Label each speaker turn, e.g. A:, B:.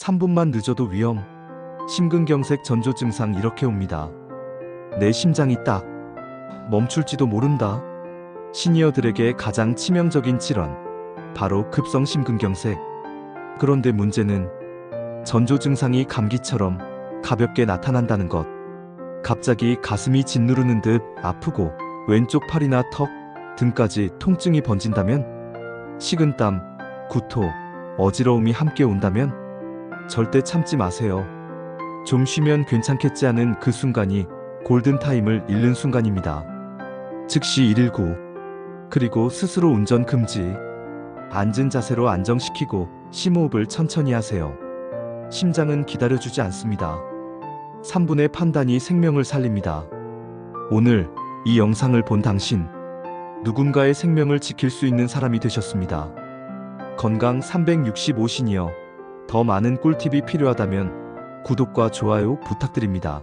A: 3분만 늦어도 위험. 심근경색 전조 증상 이렇게 옵니다. 내 심장이 딱 멈출지도 모른다. 시니어들에게 가장 치명적인 질환. 바로 급성 심근경색. 그런데 문제는 전조 증상이 감기처럼 가볍게 나타난다는 것. 갑자기 가슴이 짓누르는 듯 아프고 왼쪽 팔이나 턱, 등까지 통증이 번진다면 식은땀, 구토, 어지러움이 함께 온다면 절대 참지 마세요. 좀 쉬면 괜찮겠지 하는 그 순간이 골든타임을 잃는 순간입니다. 즉시 119. 그리고 스스로 운전 금지. 앉은 자세로 안정시키고 심호흡을 천천히 하세요. 심장은 기다려주지 않습니다. 3분의 판단이 생명을 살립니다. 오늘 이 영상을 본 당신, 누군가의 생명을 지킬 수 있는 사람이 되셨습니다. 건강 365시니어 더 많은 꿀팁이 필요하다면 구독과 좋아요 부탁드립니다.